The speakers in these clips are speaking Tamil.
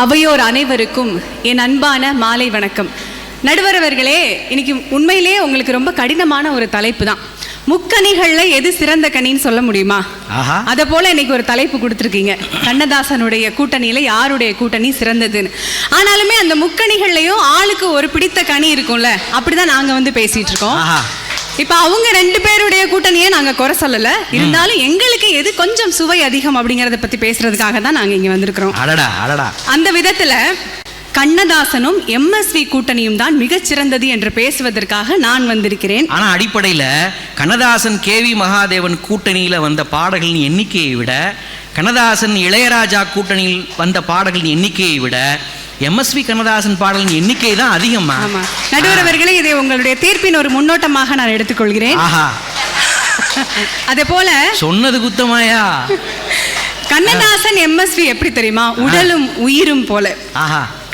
அவையோர் அனைவருக்கும் என் அன்பான மாலை வணக்கம். நடுவரவர்களே இன்னைக்கு உண்மையிலேயே உங்களுக்கு ரொம்ப கடினமான ஒரு தலைப்பு தான். முக்கணிகள்ல எது சிறந்த கனின்னு சொல்ல முடியுமா? அத போல இன்னைக்கு ஒரு தலைப்பு கொடுத்துருக்கீங்க. கண்ணதாசனுடைய கூட்டணியில யாருடைய கூட்டணி சிறந்ததுன்னு. ஆனாலுமே அந்த முக்கணிகள்லயும் ஆளுக்கு ஒரு பிடித்த கனி இருக்கும்ல அப்படிதான் நாங்க வந்து பேசிட்டு இருக்கோம். இப்ப அவங்க ரெண்டு பேருடைய கூட்டணியை நாங்க குறை சொல்லல. இருந்தாலும் எங்களுக்கு எது கொஞ்சம் சுவை அதிகம் அப்படிங்கறத பத்தி பேசுறதுக்காக தான் நாங்க இங்க வந்திருக்கிறோம். அடடா அடடா. அந்த விதத்துல கண்ணதாசனும் எம்எஸ்வி கூட்டணியும் தான் மிகச்சிறந்தது என்று பேசுவதற்காக நான் வந்திருக்கிறேன். ஆனா அடிப்படையில கண்ணதாசன் கேவி மகாதேவன் கூட்டணியில வந்த பாடல்களின் எண்ணிக்கையை விட கண்ணதாசன் இளையராஜா கூட்டணியில் வந்த பாடல்களின் எண்ணிக்கையை விட எம்எஸ்வி கண்ணதாசன் பாடலின் எண்ணிக்கை தான் அதிகமா நடுவர் அவர்களே இதை உங்களுடைய தீர்ப்பின் ஒரு முன்னோட்டமாக நான் எடுத்துக்கொள்கிறேன். அதே போல சொன்னது குத்தமாயா? கண்ணதாசன் எம்எஸ்வி எப்படி தெரியுமா? உடலும் உயிரும் போல.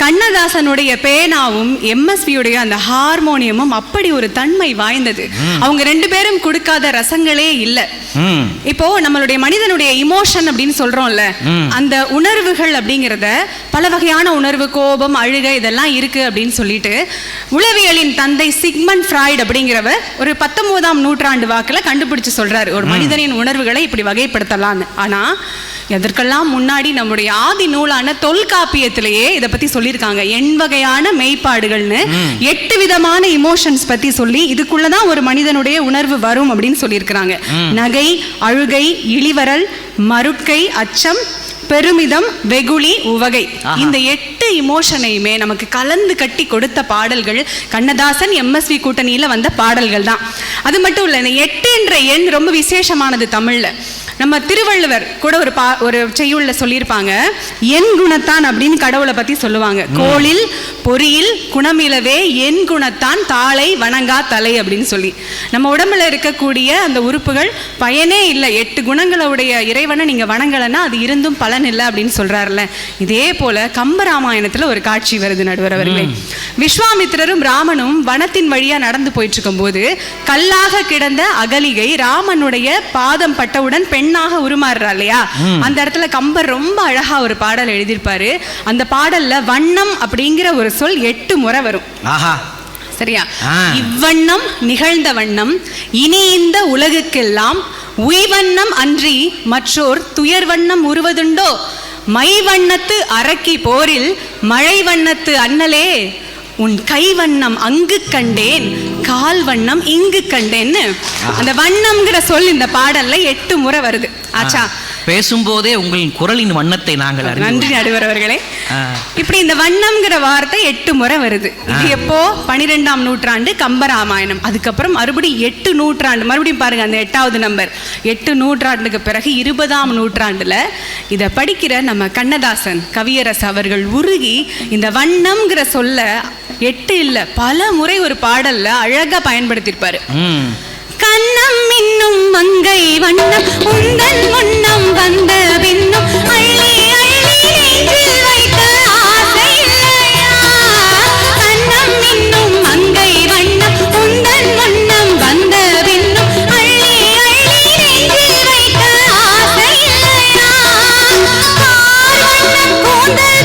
கண்ணதாசனுடைய பேனாவும் எம்எஸ்வியுடைய அந்த ஹார்மோனியமும் அப்படி ஒரு தன்மை வாய்ந்தது. அவங்க ரெண்டு பேரும் கொடுக்காத ரசங்களே இல்ல. இப்போ நம்மளுடைய மனிதனுடைய இமோஷன் அப்படின்னு சொல்றோம்ல. அந்த உணர்வுகள் அப்படிங்கிறத பல வகையான உணர்வு கோபம் அழுகை இதெல்லாம் இருக்கு அப்படின்னு சொல்லிட்டு உளவியலின் தந்தை சிக்மண்ட் ஃப்ராய்ட் அப்படிங்கிறவர் ஒரு பத்தொன்பதாம் நூற்றாண்டு வாக்குல கண்டுபிடிச்சு சொல்றாரு. ஒரு மனிதனின் உணர்வுகளை இப்படி வகைப்படுத்தலாம்னு. ஆனா எதற்கெல்லாம் முன்னாடி நம்முடைய ஆதி நூலான தொல்காப்பியத்திலேயே இதை பத்தி சொல்லியிருக்காங்க. எண் வகையான மெய்ப்பாடுகள்னு எட்டு விதமான இமோஷன்ஸ் பத்தி சொல்லி இதுக்குள்ளதான் ஒரு மனிதனுடைய உணர்வு வரும் அப்படின்னு சொல்லியிருக்கிறாங்க. நகை அழுகை இளிவரல் மருட்கை அச்சம் பெருமிதம் வெகுளி உவகை. இந்த எட்டு இமோஷனையுமே நமக்கு கலந்து கட்டி கொடுத்த பாடல்கள் கண்ணதாசன் எம்எஸ்வி கூட்டணியில வந்த பாடல்கள் தான். அது மட்டும் இல்ல இந்த எட்டு என்ற எண் ரொம்ப விசேஷமானது தமிழ்ல. நம்ம திருவள்ளுவர் கூட ஒரு பா ஒரு செய்யுள்ல சொல்லியிருப்பாங்க என் குணத்தான் அப்படின்னு கடவுளை பத்தி சொல்லுவாங்க. கோளில் பொறியில் குணமிலவே என் குணத்தான் தாளை வணங்கா தலை அப்படின்னு சொல்லி. நம்ம உடம்புல இருக்கக்கூடிய அந்த உறுப்புகள் பயனே இல்லை. எட்டு குணங்களுடைய இறைவனை நீங்க வணங்கலைன்னா அது இருந்தும் பலன் இல்லை அப்படின்னு சொல்றாருல்ல. இதே போல கம்பராமாயணத்துல ஒரு காட்சி வருது நடுவர் அவர்களே. விஸ்வாமித்திரரும் ராமனும் வனத்தின் வழியா நடந்து போயிட்டு இருக்கும்போது கல்லாக கிடந்த அகலிகை ராமனுடைய பாதம் பட்டவுடன் பெண்ணாக உருமாறுறா இல்லையா? அந்த இடத்துல கம்பர் ரொம்ப அழகா ஒரு பாடல் எழுதியிருப்பாரு. அந்த பாடல்ல வண்ணம் அப்படிங்கிற ஒரு சொல் எட்டு முறை வரும். சரியா. இவ்வண்ணம் நிகழ்ந்த வண்ணம் இனி இந்த உலகுக்கெல்லாம் உய்வண்ணம் அன்றி மற்றோர் துயர் வண்ணம் உருவதுண்டோ? மை வண்ணத்து அரக்கி போரில் மழை வண்ணத்து அண்ணலே. உன் கை வண்ணம் அங்கு கண்டேன் கால் வண்ணம் இங்கு கண்டேன்னு. அந்த வண்ணம்ங்கிற சொல் இந்த பாடல்ல எட்டு முறை வருது. ஆச்சா பேசும்போதே உங்களின் குரலின் வண்ணத்தை நாங்கள் நன்றி நடுவர் அவர்களே ஆ. இப்படி இந்த வண்ணம்ங்கிற வார்த்தை எட்டு முறை வருது. இது எப்போ? பனிரெண்டாம் நூற்றாண்டு கம்பராமாயணம். அதுக்கப்புறம் மறுபடியும் எட்டு நூற்றாண்டு. மறுபடியும் பாருங்க அந்த எட்டாவது நம்பர். எட்டு நூற்றாண்டுக்கு பிறகு இருபதாம் நூற்றாண்டுல இதை படிக்கிற நம்ம கண்ணதாசன் கவியரசு அவர்கள் உருகி இந்த வண்ணம்ங்கிற சொல்ல எட்டு இல்ல பல முறை ஒரு பாடல்ல அழகா பயன்படுத்தியிருப்பாரு. கண்ணம் இன்னும் மங்கை வண்ணம் உந்தன் முன்னம் வந்த பின்னும். அள்ளி அள்ளி நெஞ்சில் வைக்க ஆசை இல்லையா? கண்ணம் இன்னும் மங்கை வண்ணம் உந்தன் முன்னம் வந்த பின்னும். அள்ளி அள்ளி நெஞ்சில் வைக்க ஆசை கூந்தல்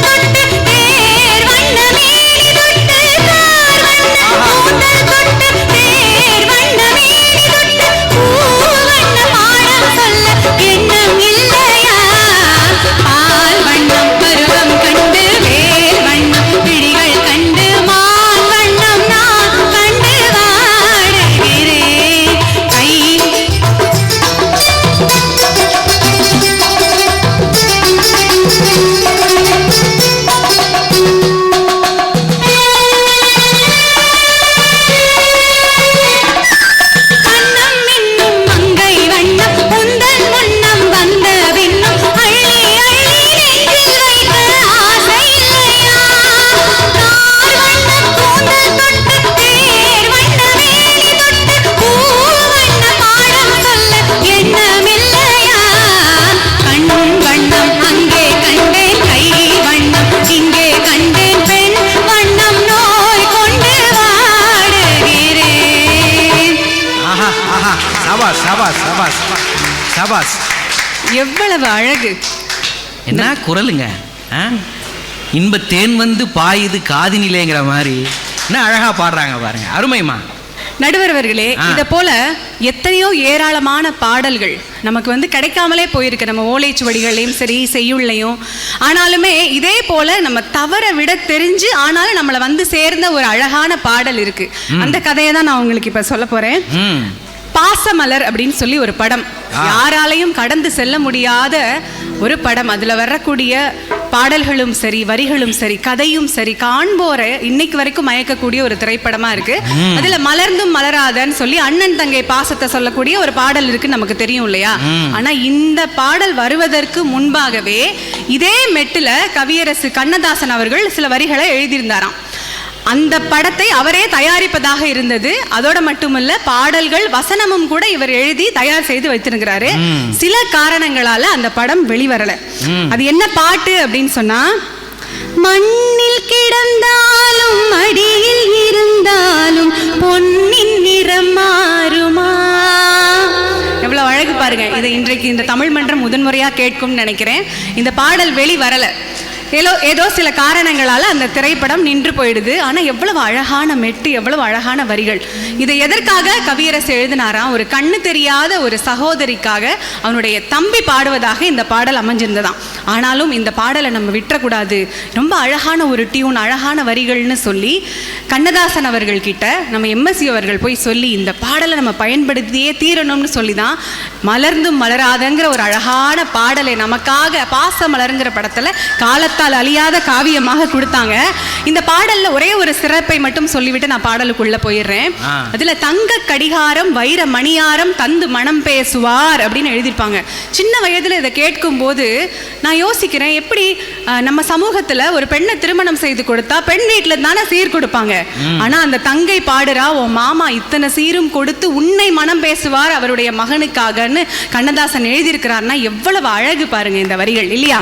சபாஸ் சபாஸ் சபாஸ் சபாஸ் எவ்வளவு அழகு. என்ன குரலுங்க ஆ? இன்ப தேன் வந்து பாயுது காதினிலேங்கிற மாதிரி. என்ன அழகா பாடுறாங்க பாருங்க அருமைமா நடுவர் அவர்களே. இத போல எத்தனையோ ஏராளமான பாடல்கள் நமக்கு வந்து கிடைக்காமலே போயிருக்கு. நம்ம ஓலைச்சுவடிகள்லையும் சரி செய்யுள்ளையும். ஆனாலுமே இதே போல நம்ம தவற விட தெரிஞ்சு ஆனாலும் நம்மளை வந்து சேர்ந்த ஒரு அழகான பாடல் இருக்கு. அந்த கதையை தான் நான் உங்களுக்கு இப்ப சொல்ல போறேன். பாசமலர் அப்படின்னு சொல்லி ஒரு படம். யாராலையும் கடந்து செல்ல முடியாத ஒரு படம். அதுல வரக்கூடிய பாடல்களும் சரி வரிகளும் சரி கதையும் சரி காண்போரை இன்னைக்கு வரைக்கும் மயக்கக்கூடிய ஒரு திரைப்படமா இருக்கு. அதுல மலர்ந்தும் மலராதன்னு சொல்லி அண்ணன் தங்கை பாசத்தை சொல்லக்கூடிய ஒரு பாடல் இருக்கு நமக்கு தெரியும் இல்லையா? ஆனா இந்த பாடல் வருவதற்கு முன்பாகவே இதே மெட்டுல கவியரசு கண்ணதாசன் அவர்கள் சில வரிகளை எழுதியிருந்தாராம். அந்த படத்தை அவரே தயாரிப்பதாக இருந்தது. அதோட மட்டுமல்ல பாடல்கள் வசனமும் கூட இவர் எழுதி தயார் செய்து வைத்திருக்கிறாரு. சில காரணங்களால அந்த படம் வெளிவரல. அது என்ன பாட்டு அப்படின்னு சொன்னா மண்ணில் கிடந்தாலும் மடியில் இருந்தாலும் பொன்னின் நிறம் மாறுமா? எவ்வளவு அழகு பாருங்க. இதை இன்றைக்கு இந்த தமிழ் மன்றம் முதன்முறையா கேட்கும்னு நினைக்கிறேன். இந்த பாடல் வெளி வரல ஏதோ ஏதோ சில காரணங்களால் அந்த திரைப்படம் நின்று போயிடுது. ஆனால் எவ்வளவு அழகான மெட்டு எவ்வளவு அழகான வரிகள். இதை எதற்காக கவியரசு எழுதினாராம் ஒரு கண்ணு தெரியாத ஒரு சகோதரிக்காக அவனுடைய தம்பி பாடுவதாக இந்த பாடல் அமைஞ்சிருந்ததாம். ஆனாலும் இந்த பாடலை நம்ம விட்டுறக்கூடாது. ரொம்ப அழகான ஒரு டியூன் அழகான வரிகள்னு சொல்லி கண்ணதாசன் அவர்கள் கிட்ட நம்ம எம்எஸ்சி அவர்கள் போய் சொல்லி இந்த பாடலை நம்ம பயன்படுத்தியே தீரணும்னு சொல்லி தான் மலர்ந்தும் மலராதங்கிற ஒரு அழகான பாடலை நமக்காக பாச மலருங்கிற படத்தில் காலத்தை காலத்தால் அழியாத காவியமாக கொடுத்தாங்க. இந்த பாடல்ல ஒரே ஒரு சிறப்பை மட்டும் சொல்லிவிட்டு நான் பாடலுக்குள்ள போயிடுறேன். அதுல தங்க கடிகாரம் வைர மணியாரம் தந்து மனம் பேசுவார் அப்படின்னு எழுதியிருப்பாங்க. சின்ன வயதுல இதை கேட்கும் போது நான் யோசிக்கிறேன் எப்படி நம்ம சமூகத்துல ஒரு பெண்ணை திருமணம் செய்து கொடுத்தா பெண் வீட்டுல தானே சீர் கொடுப்பாங்க. ஆனா அந்த தங்கை பாடுறா உன் மாமா இத்தனை சீரும் கொடுத்து உன்னை மனம் பேசுவார் அவருடைய மகனுக்காகன்னு கண்ணதாசன் எழுதியிருக்கிறார்னா எவ்வளவு அழகு பாருங்க இந்த வரிகள் இல்லையா?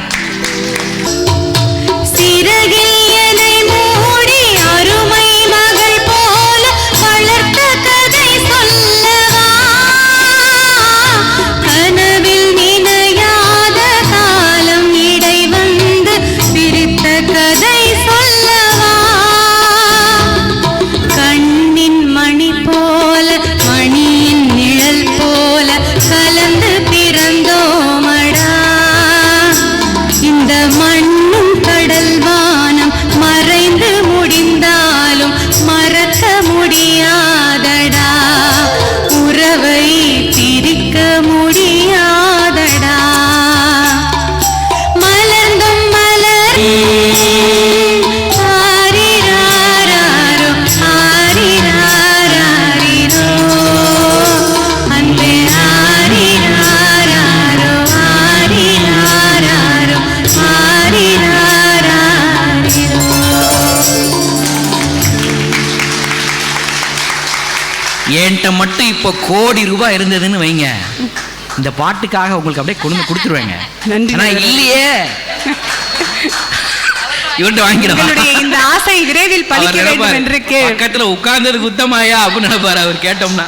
சிறகில் எதை மூடி அருமை என்கிட்ட மட்டும் இப்போ கோடி ரூபாய் இருந்ததுன்னு வைங்க. இந்த பாட்டுக்காக உங்களுக்கு அப்படியே கொண்டு கொடுத்துருவேங்க. நன்றி. இல்லையே. இவன்ட்டு இந்த ஆசை விரைவில் பலிக்க வேண்டும் என்று பக்கத்துல உட்கார்ந்தது குத்தமாயா அப்படின்னு நினைப்பாரு அவர் கேட்டோம்னா?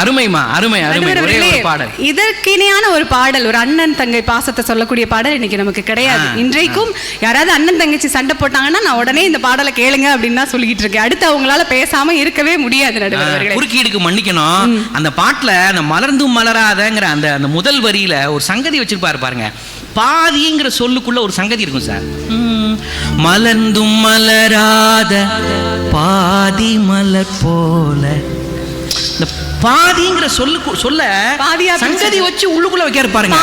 அருமைமா அருமை அருமை. ஒரே பாடல். இதற்கு இணையான ஒரு பாடல் ஒரு அண்ணன் தங்கை பாசத்தை சொல்லக்கூடிய பாடல் இன்னைக்கு நமக்கு கிடையாது. இன்றைக்கும் யாராவது அண்ணன் தங்கச்சி சண்டை போட்டாங்கன்னா நான் உடனே இந்த பாடலை கேளுங்க அப்படின்னு தான் சொல்லிக்கிட்டு இருக்கேன். அடுத்து அவங்களால பேசாம இருக்கவே முடியாது நடுவர். குறுக்கீடுக்கு மன்னிக்கணும். அந்த பாட்டுல அந்த மலர்ந்தும் மலராதங்கிற அந்த அந்த முதல் வரியில ஒரு சங்கதி வச்சிருப்பாரு பாருங்க. பாதிங்கிற சொல்லுக்குள்ள ஒரு சங்கதி இருக்கும் சார். மலர்ந்தும் மலராத பாதி மலர் போல இந்த பாதிங்கிற சொல்லு சொல்ல பாதியா சங்கதி வச்சு உள்ளுக்குள்ள வைக்க பாருங்க.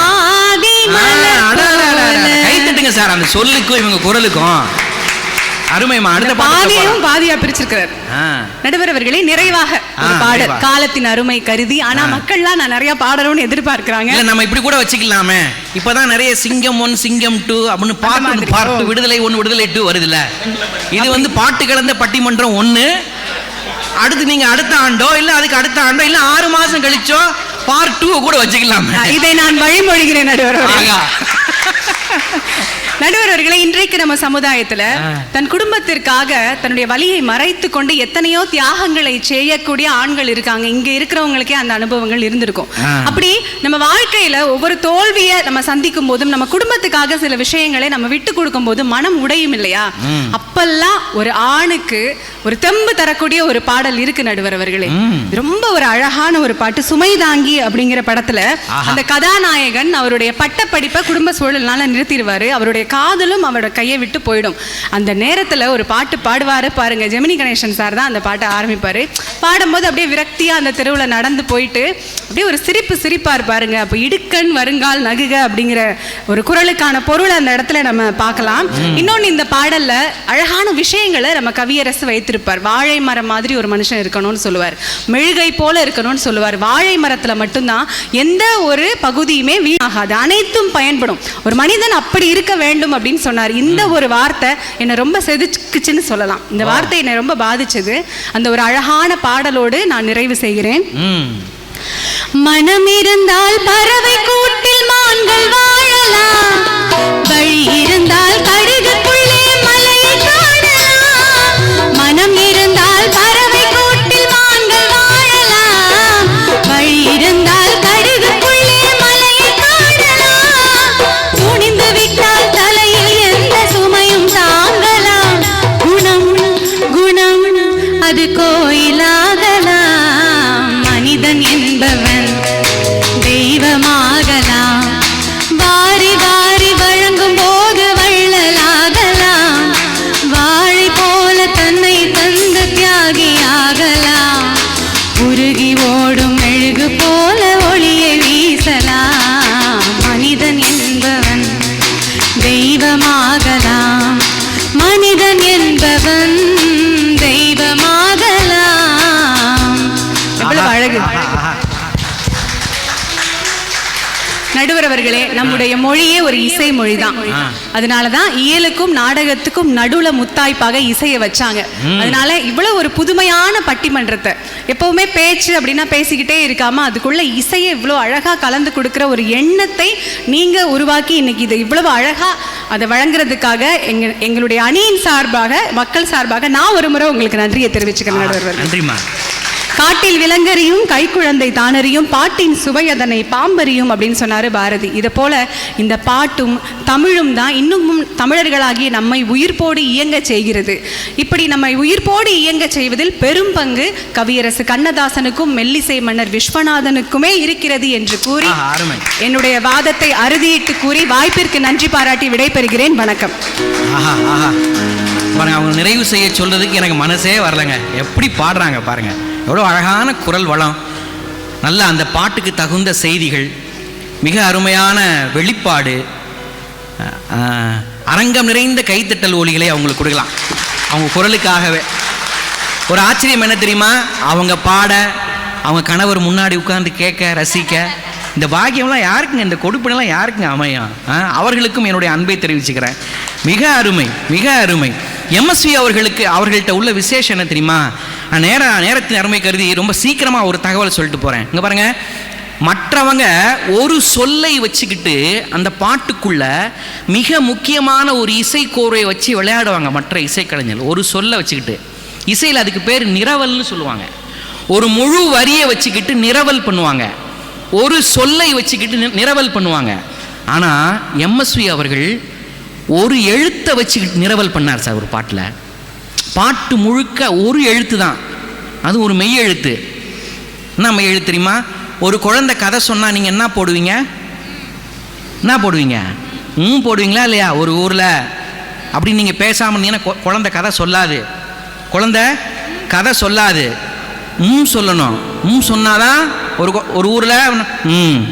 கை தட்டுங்க சார் அந்த சொல்லுக்கும் இவங்க குரலுக்கும். பாட்டு பாதியா பிரிச்சிருக்கிறார். நடுவர் அவர்களே நிறைவாக பாடல். காலத்தின் அருமை கருதி ஆனா மக்கள்லாம் நான் நிறைய பாடணும்னு எதிர்பார்க்கிறாங்க. நம்ம இப்படி கூட வச்சுக்கலாமே. இப்பதான் நிறைய சிங்கம் ஒன் சிங்கம் டூ அப்படின்னு பாட்டு பார்ட் விடுதலை ஒன்று விடுதலை டூ வருதுல்ல. இது வந்து பாட்டு கலந்த பட்டிமன்றம் ஒண்ணு. அடுத்து நீங்க அடுத்த ஆண்டோ இல்ல அதுக்கு அடுத்த ஆண்டோ இல்ல ஆறு மாசம் கழிச்சோ பார்ட் டூ கூட வச்சுக்கலாமே. இதை நான் வழிமொழிகிறேன் நடுவர். நடுவர் அவர்களே இன்றைக்கு நம்ம சமுதாயத்துல. தன் குடும்பத்திற்காக தன்னுடைய வலியை மறைத்து கொண்டு எத்தனையோ தியாகங்களை செய்யக்கூடிய ஆண்கள் இருக்காங்க இங்க இருக்கிறவங்களுக்கே அந்த அனுபவங்கள் இருந்திருக்கும். அப்படி நம்ம வாழ்க்கையில ஒவ்வொரு தோல்வியை நம்ம சந்திக்கும் போதும் நம்ம குடும்பத்துக்காக சில விஷயங்களை நம்ம விட்டு கொடுக்கும் போது மனம் உடையும் இல்லையா. அப்பெல்லாம் ஒரு ஆணுக்கு ஒரு தெம்பு தரக்கூடிய ஒரு பாடல் இருக்கு நடுவர் அவர்களே ம். ரொம்ப ஒரு அழகான ஒரு பாட்டு சுமை தாங்கி அப்படிங்கிற படத்துல. அந்த கதாநாயகன் அவருடைய பட்டப்படிப்பை குடும்ப சூழல்னால நிறுத்திடுவாரு அவருடைய காதலும் அவரோட கையை விட்டு போயிடும். அந்த நேரத்துல ஒரு பாட்டு பாடுவாரு பாருங்க. ஜெமினி கணேசன் சார் தான் அந்த பாட்டை ஆரம்பிப்பாரு. பாடும்போது அப்படியே விரக்தியா அந்த தெருவுல நடந்து போயிட்டு அப்படியே ஒரு சிரிப்பு சிரிப்பார் பாருங்க. அப்போ இடுக்கண் வருங்கால் நகுக அப்படிங்கிற ஒரு குரலுக்கான பொருள் அந்த இடத்துல நம்ம பார்க்கலாம். இன்னொன்னு இந்த பாடல்ல அழகான விஷயங்களை நம்ம கவியரசு வைத்திருப்பார். வாழை மரம் மாதிரி ஒரு மனுஷன் இருக்கணும்னு சொல்லுவார். மெழுகை போல இருக்கணும்னு சொல்லுவார். வாழை மரத்துல மட்டும்தான் எந்த ஒரு பகுதியுமே வீணாகாது. அனைத்தும் பயன்படும். ஒரு மனிதன் அப்படி இருக்க வேண்டும். அப்படின்னு சொன்னார். இந்த ஒரு வார்த்தை என்னை ரொம்ப செதுக்குச்சுன்னு சொல்லலாம். இந்த வார்த்தை என்னை ரொம்ப பாதிச்சது. அந்த ஒரு அழகான பாடலோடு நான் நிறைவு செய்கிறேன். மனம் இருந்தால் பறவை கூட்டில் ஒரு இசை மொழி தான். அதனாலதான் இயலுக்கும் நாடகத்துக்கும் நடுவுல முத்தாய்ப்பாக இசையை வச்சாங்க. அதனால இவ்வளவு ஒரு புதுமையான பட்டிமன்றத்தை. எப்பவுமே பேச்சு அப்படின்னா பேசிக்கிட்டே இருக்காம அதுக்குள்ள இசையை இவ்வளவு அழகா கலந்து கொடுக்கிற ஒரு எண்ணத்தை நீங்க உருவாக்கி இன்னைக்கு இதை இவ்வளவு அழகா அதை வழங்குறதுக்காக எங்க எங்களுடைய அணியின் சார்பாக மக்கள் சார்பாக நான் ஒரு முறை உங்களுக்கு நன்றியை தெரிவிச்சுக்கிறேன் நடுவர் அவர்களே. காட்டில் விலங்கறியும் கைக்குழந்தை தானறியும் பாட்டின் சுவையதனை பாம்பறியும் அப்படின்னு சொன்னாரு பாரதி. இதை போல இந்த பாட்டும் தமிழும் தான் இன்னமும் தமிழர்களாகிய நம்மை உயிர்ப்போடு இயங்க செய்கிறது. இப்படி நம்மை உயிர்ப்போடு இயங்க செய்வதில் பெரும் பங்கு கவியரசு கண்ணதாசனுக்கும் மெல்லிசை மன்னர் விஸ்வநாதனுக்குமே இருக்கிறது என்று கூறி என்னுடைய வாதத்தை அறுதியிட்டு கூறி வாய்ப்பிற்கு நன்றி பாராட்டி விடைபெறுகிறேன். வணக்கம். பாருங்க அவங்க நிறைவு செய்ய சொல்றதுக்கு எனக்கு மனசே வரலங்க. எப்படி பாடுறாங்க பாருங்க. எவ்வளோ அழகான குரல் வளம். நல்ல அந்த பாட்டுக்கு தகுந்த செய்திகள் மிக அருமையான வெளிப்பாடு அரங்கம் நிறைந்த கைத்தட்டல் ஒலிகளை அவங்களுக்கு கொடுக்கலாம். அவங்க குரலுக்காகவே. ஒரு ஆச்சரியம் என்ன தெரியுமா? அவங்க பாட அவங்க கணவர் முன்னாடி உட்கார்ந்து கேட்க ரசிக்க இந்த பாக்கியம்லாம் யாருக்குங்க? இந்த கொடுப்பினெல்லாம் யாருக்குங்க அமையும் அவர்களுக்கும் என்னுடைய அன்பை தெரிவிச்சுக்கிறேன். மிக அருமை மிக அருமை. எம்எஸ்வி அவர்களுக்கு அவர்கள்ட்ட உள்ள விசேஷம் என்ன தெரியுமா? நான் நேர நேரத்தின் அருமை கருதி ரொம்ப சீக்கிரமாக ஒரு தகவல் சொல்லிட்டு போகிறேன் இங்கே பாருங்கள் மற்றவங்க ஒரு சொல்லை வச்சுக்கிட்டு அந்த பாட்டுக்குள்ள மிக முக்கியமான ஒரு இசைக்கோரை வச்சு விளையாடுவாங்க மற்ற இசைக்கலைஞர்கள். ஒரு சொல்லை வச்சுக்கிட்டு. இசையில் அதுக்கு பேர் நிரவல்னு சொல்லுவாங்க. ஒரு முழு வரியை வச்சுக்கிட்டு நிரவல் பண்ணுவாங்க. ஒரு சொல்லை வச்சுக்கிட்டு நி- நிரவல் பண்ணுவாங்க. ஆனால் எம்எஸ்வி அவர்கள் ஒரு எழுத்தை வச்சுக்கிட்டு நிரவல் பண்ணார் சார் ஒரு பாட்டில். பாட்டு முழுக்க ஒரு எழுத்து தான். அது ஒரு மெய் எழுத்து. என்ன மெய் எழுத்து தெரியுமா? ஒரு குழந்தை கதை சொன்னால் நீங்கள் என்ன போடுவீங்க? என்ன போடுவீங்க? ம் போடுவீங்களா இல்லையா? ஒரு ஊரில். அப்படி நீங்கள் பேசாமல் இருந்தீங்கன்னா கொ- குழந்தை கதை சொல்லாது. குழந்தை கதை சொல்லாது. ம் சொல்லணும். ம் சொன்னாதான் ஒரு கொ- ஒரு ஊரில் ம்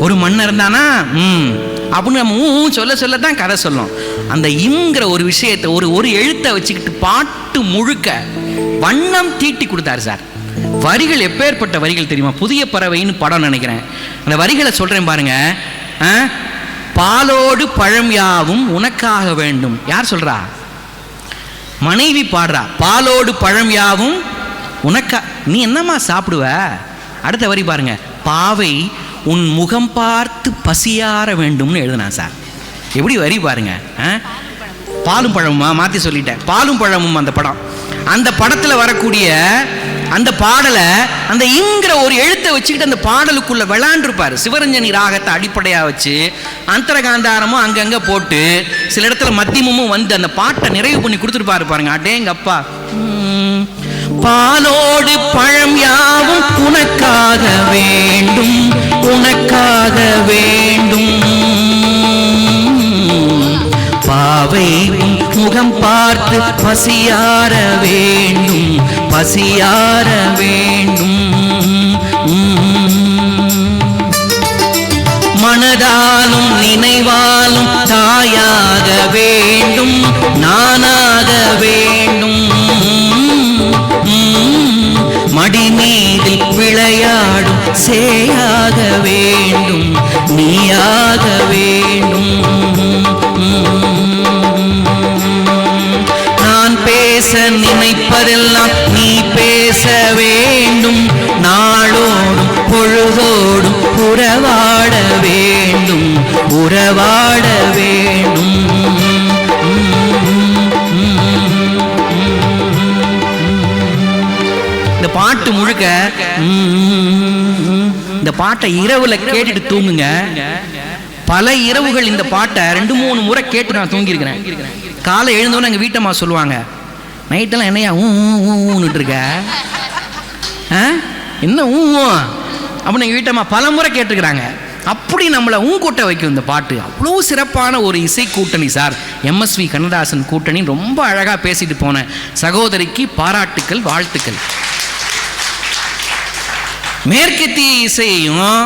ஒரு மண் இருந்தானா? ம் அப்படின்னு நம்ம சொல்ல சொல்ல தான் கதை சொல்லும். அந்த இங்கிற ஒரு விஷயத்தை ஒரு ஒரு எழுத்தை வச்சுக்கிட்டு பாட்டு முழுக்க வண்ணம் தீட்டி கொடுத்தாரு சார். வரிகள் எப்பேற்பட்ட வரிகள் தெரியுமா? புதிய பறவைன்னு படம் நினைக்கிறேன். அந்த வரிகளை சொல்கிறேன் பாருங்க. பாலோடு பழம் யாவும் உனக்காக வேண்டும். யார் சொல்றா? மனைவி பாடுறா. பாலோடு பழம் யாவும் உனக்கா நீ என்னம்மா சாப்பிடுவ? அடுத்த வரி பாருங்க. பாவை உன் முகம் பார்த்து பசியார வேண்டும்னு எழுதுனா சார். எப்படி வரி பாருங்க ஆ? பாலும் பழமுமா? மாற்றி சொல்லிட்டேன். பாலும் பழமும் அந்த படம். அந்த படத்தில் வரக்கூடிய அந்த பாடலை அந்த இங்கிற ஒரு எழுத்தை வச்சுக்கிட்டு அந்த பாடலுக்குள்ள விளாண்டுருப்பார். சிவரஞ்சனி ராகத்தை அடிப்படையாக வச்சு அந்தரகாந்தாரமும் அங்கங்கே போட்டு சில இடத்துல மத்தியமும் வந்து அந்த பாட்டை நிறைவு பண்ணி கொடுத்துருப்பாரு பாருங்க. அடேங்கப்பா. பாலோடு பழம் யாவும் உனக்காக வேண்டும் உனக்காக வேண்டும். பாவை முகம் பார்த்து பசியார வேண்டும் பசியார வேண்டும். மனதாலும் நினைவாலும் இசையாக வேண்டும் நீயாக வேண்டும். நான் பேச நினைப்பதெல்லாம் நீ பேச வேண்டும். நாளோடும் பொழுதோடும் உறவாட வேண்டும் உறவாட வேண்டும். இந்த பாட்டு முழுக்க பாட்டை இரவுல கேட்டுட்டு தூங்குங்க. பல இரவுகள் இந்த பாட்டை ரெண்டு மூணு முறை கேட்டு நான் தூங்கியிருக்கிறேன். காலை எழுந்தோன்னு எங்கள் வீட்டம்மா சொல்லுவாங்க நைட்டெல்லாம் என்னையா ஊ ஊன்னுட்டு இருக்க? என்ன ஊ அப்படின்னு எங்கள் வீட்டம்மா பல முறை கேட்டுருக்குறாங்க அப்படி நம்மளை ஊங்கூட்ட வைக்கும் இந்த பாட்டு. அவ்வளோ சிறப்பான ஒரு இசை கூட்டணி சார். எம்எஸ்வி கண்ணதாசன் கூட்டணி. ரொம்ப அழகாக பேசிட்டு போன சகோதரிக்கு பாராட்டுக்கள் வாழ்த்துக்கள். மேற்கத்திய இசையையும்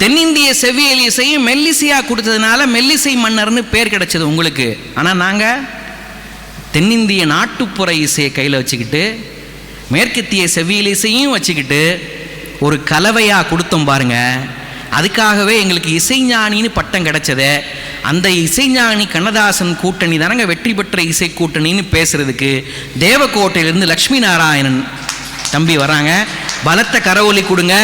தென்னிந்திய செவ்வியல் இசையும் மெல்லிசையாக கொடுத்ததுனால மெல்லிசை மன்னர்னு பேர் கிடைச்சது உங்களுக்கு. ஆனால் நாங்கள் தென்னிந்திய நாட்டுப்புற இசையை கையில் வச்சுக்கிட்டு மேற்கத்திய செவ்வியல் இசையும் வச்சுக்கிட்டு ஒரு கலவையாக கொடுத்தோம் பாருங்க. அதுக்காகவே எங்களுக்கு இசைஞானின்னு பட்டம் கிடைச்சது. அந்த இசைஞானி கண்ணதாசன் கூட்டணி தானங்க வெற்றி பெற்ற இசை கூட்டணின்னு பேசுறதுக்கு தேவக்கோட்டையிலிருந்து லக்ஷ்மி நாராயணன் தம்பி வராங்க. பலத்த கரவொலி கொடுங்க.